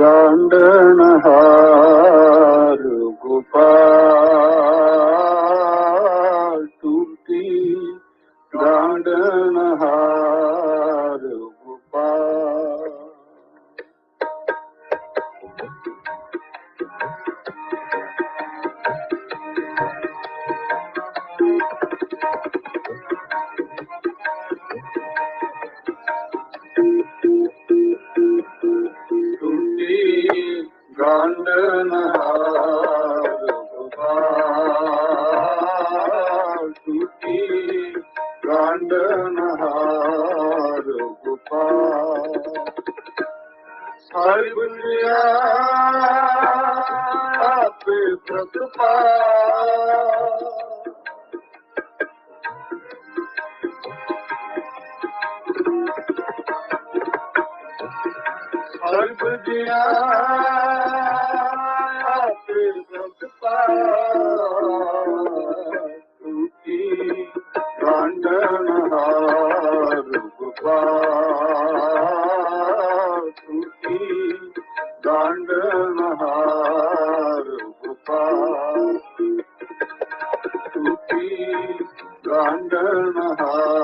ਗਾਂਡਣ ਹਾਰ ਗੋਪਾਲ ਗਾਂਡਣ ਹਾਰ ਗੋਪਾਲ ਟੂਟੀ ਗਾਂਡਣ ਹਾਰ ਗੋਪਾਲ ਸਾਹਿਬ ਲਿਆ ਆਪੇ ਪ੍ਰਤਪਾਲ। ਜਿਆ ਆਪੇ ਪ੍ਰਤਪਾਲ ਟੂਟੀ ਗਾਂਡਣ ਹਾਰ ਗੋਪਾਲ ਟੂਟੀ ਗਾਂਡਣ ਹਾਰ ਗੋਪਾਲ ਟੂਟੀ ਗਾਂਡਣ ਹਾਰ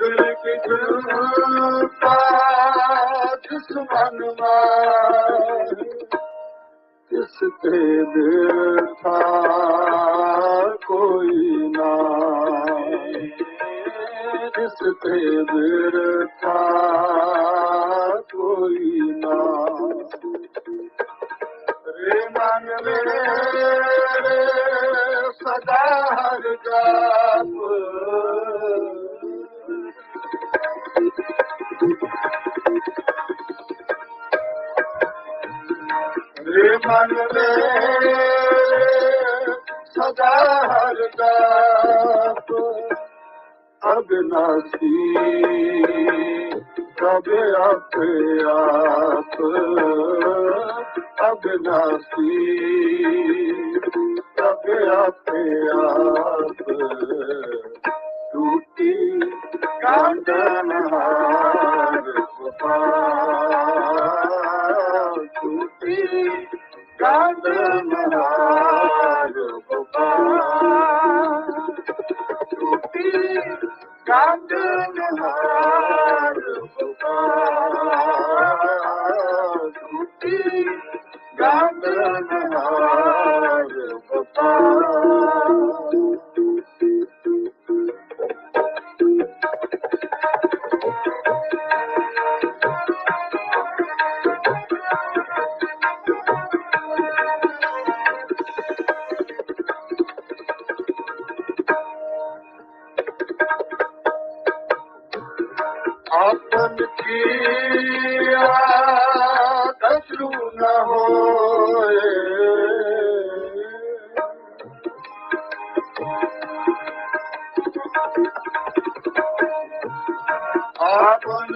ਸਗਲ ਕਿਰਪਾ ਜਿਸ ਮਨ ਕਿਸ ਤੇ ਬਿਰਥਾ ਕੋਈ ਨਾ ਜਿਸ ਤੇ ਬਿਰਥਾ ਕੋਈ ਨਾ ਰੇ ਮਨ ਰੇ ਸਦਾ ਹਰ ਜਾਪ ਮਨ ਰੇ ਸਦਾ ਹਰ ਜਾਪ ਅਬਨਾਸੀ ਕਬੇ ਆਪੇ ਆਪ ਅਬਨਾਸੀ ਕਬੇ ਆਪੇ ਆਪ ਟੂਟੀ ਕਾਂਡਨ ਹਾਰ ਗੋਪਾਲ ਕਾਂਡਨ ਹਾਰ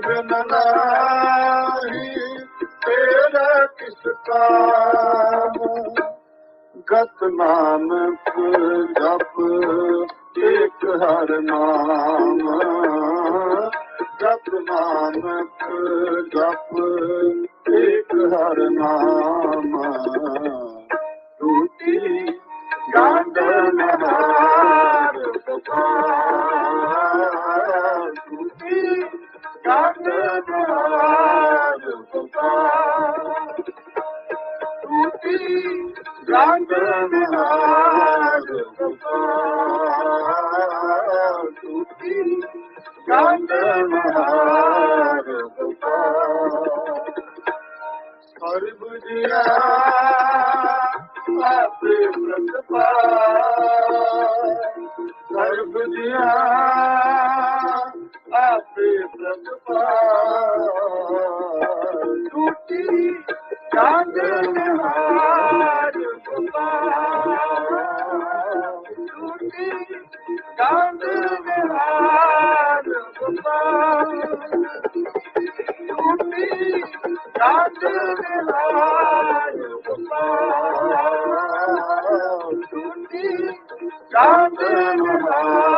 ਨ ਹੋਏ ਜੇ ਸੋ ਨਾਹੀ, ਤੇਰਾ ਕਿਸ ਕਾਮ। ਗਤ ਨਾਨਕ ਜਪ ਏਕ ਹਰ ਨਾਮ। ਜਪ ਨਾਨਕ ਜਪ ਇੱਕ ਹਰ ਨਾਮ। ਟੂਟੀ ਗੰਡ ਗੰਡ ਮਹਾਰ ਪੁਕਾਰ ਟੂਟੀ ਗੰਡ ਮਹਾਰ ਪੁਕਾਰ ਹਰ ਬੁਝਿਆ ਆਪੇ ਪ੍ਰਤਪਾ ਹਰ ਬੁਝਿਆ ਆਪੇ ਪ੍ਰਤਪਾ ਟੂਟੀ ਚਾਂਦ ਨਿਹਾਰ ਟੂਟੀ ਚਾਂਦ ਨਿਹਾਰ